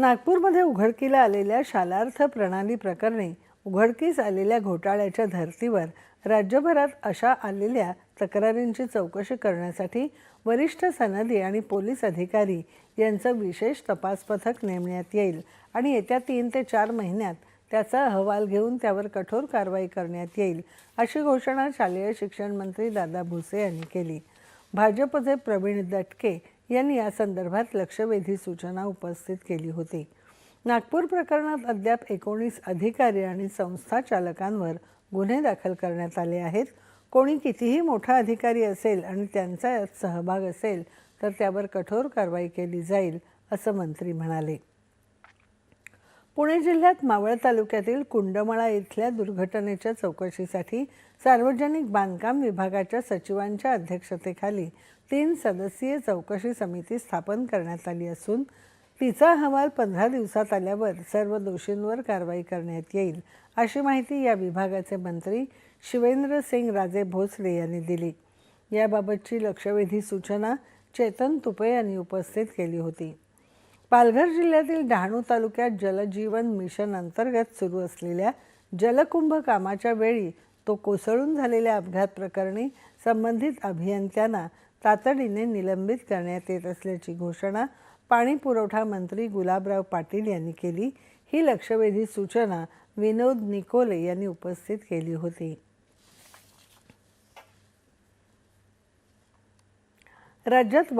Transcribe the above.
नागपूरमध्ये उघडकीला आलेल्या शालार्थ प्रणाली प्रकरणी उघडकीस आलेल्या घोटाळ्याच्या धर्तीवर राज्यभरात अशा आलेल्या तक्रारींची चौकशी करण्यासाठी वरिष्ठ सनदी आणि पोलीस अधिकारी यांचं विशेष तपास पथक नेमण्यात येईल आणि येत्या तीन ते चार महिन्यात त्याचा अहवाल घेऊन त्यावर कठोर कारवाई करण्यात येईल अशी घोषणा शालेय शिक्षण मंत्री दादा भुसे यांनी केली. भाजपचे प्रवीण दटके यांनी या संदर्भात लक्षवेधी सूचना उपस्थित केली होती. नागपूर प्रकरणात अद्याप एकोणीस अधिकारी आणि संस्था चालकांवर गुन्हे दाखल करण्यात आले आहेत. कोणी कितीही मोठा अधिकारी असेल आणि त्यांचा यात सहभाग असेल तर त्यावर कठोर कारवाई केली जाईल असं मंत्री म्हणाले. पुणे जिल्ह्यात मावळ तालुक्यातील कुंडमळा इथल्या दुर्घटनेच्या चौकशीसाठी सार्वजनिक बांधकाम विभागाच्या सचिवांच्या अध्यक्षतेखाली तीन सदस्यीय चौकशी समिती स्थापन करण्यात आली असून तिचा अहवाल पंधरा दिवसात आल्यावर सर्व दोषींवर कारवाई करण्यात येईल अशी माहिती या विभागाचे मंत्री शिवेंद्र सिंग राजे भोसले यांनी दिली. याबाबतची लक्षवेधी सूचना चेतन तुपे यांनी उपस्थित केली होती. पालघर जिल्ह्यातील डहाणू तालुक्यात जलजीवन मिशन अंतर्गत सुरू असलेल्या जलकुंभ कामाच्या वेळी तो कोसळून झालेल्या अपघात प्रकरणी संबंधित अभियंत्यांना तातडीने निलंबित करण्यात येत असल्याची घोषणा पाणी पुरवठा मंत्री गुलाबराव पाटील यांनी केली. ही लक्षवेधी सूचना विनोद निकोले यांनी उपस्थित केली होती. राज्यात